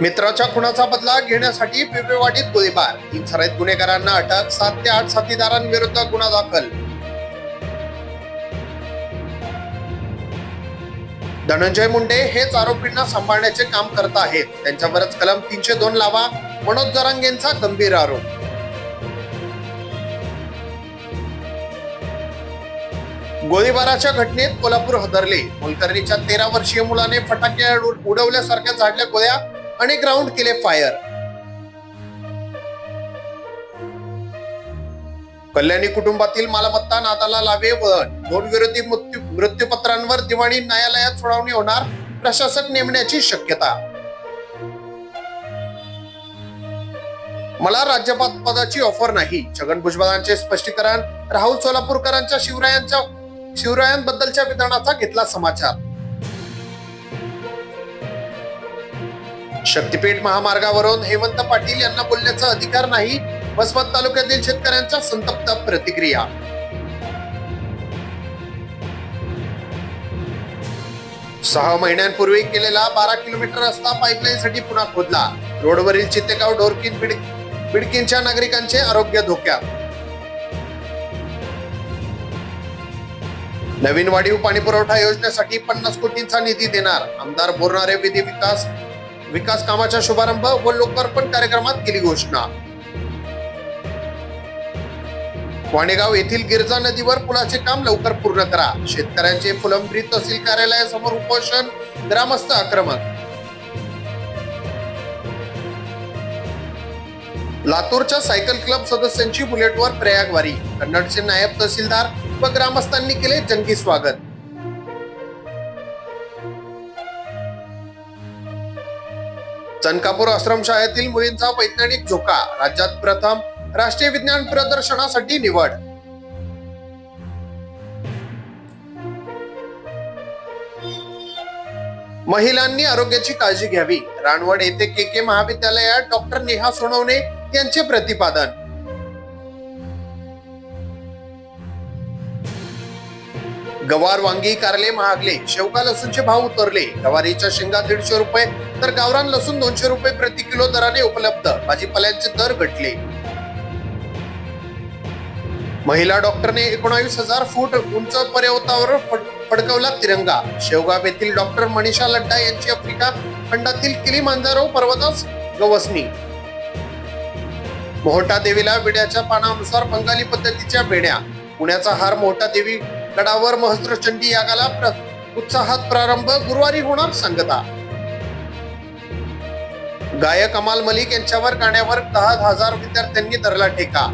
मित्राच्या खुनाचा बदला घेण्यासाठी बिबवेवाडीत गोळीबार. तीन सराईत गुन्हेगारांना अटक सात ते आठ साथीदारांविरुद्ध गुन्हा दाखल. धनंजय मुंडे हेच आरोपींना सांभाळण्याचे काम करत आहेत. त्यांच्यावरच कलम तीनशे दोन लावा. मनोज जरांगेंचा गंभीर आरोप. गोळीबाराच्या घटनेत कोल्हापूर हदरले. कुलकर्णीच्या तेरा वर्षीय मुलाने फटाके उडवल्यासारख्या झाडल्या गोळ्या अनेक राऊंड केले फायर कल्याणी कुटुंबातील मालमत्ता नादाला लावे वळण. दोन विरोधी मृत्यू मृत्यूपत्रांवर दिवाणी न्यायालयात सुनावणी होणार प्रशासक नेमण्याची शक्यता. मला राज्यपाल पदाची ऑफर नाही. छगन भुजबळांचे स्पष्टीकरण राहुल सोलापूरकरांच्या शिवरायांच्या शिवरायांबद्दलच्या विधानाचा घेतला समाचार. शक्तीपीठ महामार्गावरून हेमंत पाटील यांना बोलण्याचा अधिकार नाही. वसमत तालुक्यातील शेतकऱ्यांच्या संतप्त प्रतिक्रिया. सहा महिन्यांपूर्वी केलेला बारा किलोमीटर रस्ता पाईपलाईनसाठी पुन्हा खोदला. रोडवरील चितेगाव ढोरकीन बिड बिडकीनच्या नागरिकांचे आरोग्य धोक्यात. नवीन वाढीव पाणी पुरवठा योजनेसाठी पन्नास कोटींचा निधी देणार. आमदार बोरणारे विधी विकास विकास कामाचा शुभारंभ व लोकार्पण कार्यक्रमात केली घोषणा. वाणेगाव येथील गिरजा नदीवर पुलाचे काम लवकर पूर्ण करा. शेतकऱ्यांचे फुलंब्री तहसील कार्यालयासमोर उपोषण ग्रामस्थ आक्रमक. लातूरच्या सायकल क्लब सदस्यांची बुलेटवर प्रयागवारी. कन्नडचे नायब तहसीलदार व ग्रामस्थांनी केले जंगी स्वागत. चनकापूर आश्रमशाळेतील मुलींचा वैज्ञानिक झोका राज्यात प्रथम राष्ट्रीय विज्ञान प्रदर्शनासाठी निवड. महिलांनी आरोग्याची काळजी घ्यावी. रानवड येथे के के महाविद्यालयात डॉक्टर नेहा सोनवणे यांचे प्रतिपादन. गवार वांगी कारले महागले. शेवगा लसूणचे भाव उतरले. गवारीच्या शेंगा दीडशे रुपये तर गावरान लसूण दोनशे रुपये प्रति किलो दराने उपलब्ध. भाजीपाल्यांचे दर घटले. महिला डॉक्टरने एकोणावीस हजार फूट उंच पर्यवतावर फडकवला तिरंगा. शेवगाव येथील डॉक्टर मनीषा लड्डा यांची आफ्रिका खंडातील किलीमांजारो पर्वतास गवसणी. मोहटा देवीला विड्याच्या पानानुसार बंगाली पद्धतीच्या बेड्या पुण्याचा हार मोहटा देवी गडावर महस्त्र चंडी यागाला प्र- उत्साहात प्रारंभ गुरुवारी होणार सांगता. गायक अमाल मलिक यांच्यावर गाण्यावर दहा हजार विद्यार्थ्यांनी धरला ठेका.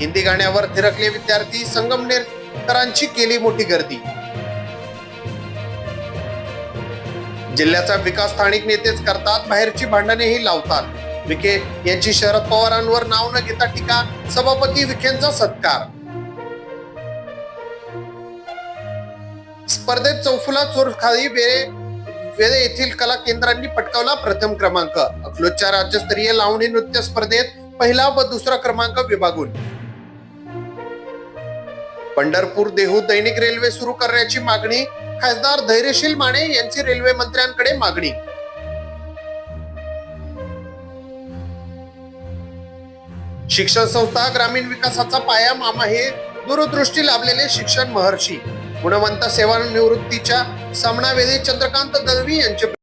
हिंदी गाण्यावर थिरकले विद्यार्थी संगमनेरकरांची केली मोठी गर्दी. जिल्ह्याचा विकास स्थानिक नेतेच करतात बाहेरची भांडणेही लावतात. विखे यांची शरद पवारांवर नाव न घेता टीका सभापती विखेंचा सत्कार. स्पर्धेत चौफुला चोरखाली वेळे वेळे येथील कला केंद्रांनी पटकावला प्रथम क्रमांक. अकलोजच्या राज्यस्तरीय लावणी नृत्य स्पर्धेत पहिला व दुसरा क्रमांक विभागून. पंढरपूर देहू दैनिक रेल्वे सुरू करण्याची मागणी खासदार धैर्यशील माने यांची रेल्वे मंत्र्यांकडे मागणी. शिक्षण संस्था ग्रामीण विकासाचा पाया मामा हे दूरदृष्टी लाभलेले शिक्षण महर्षी. गुणवंत सेवानिवृत्तीच्या सामनावेदी चंद्रकांत दळवी यांचे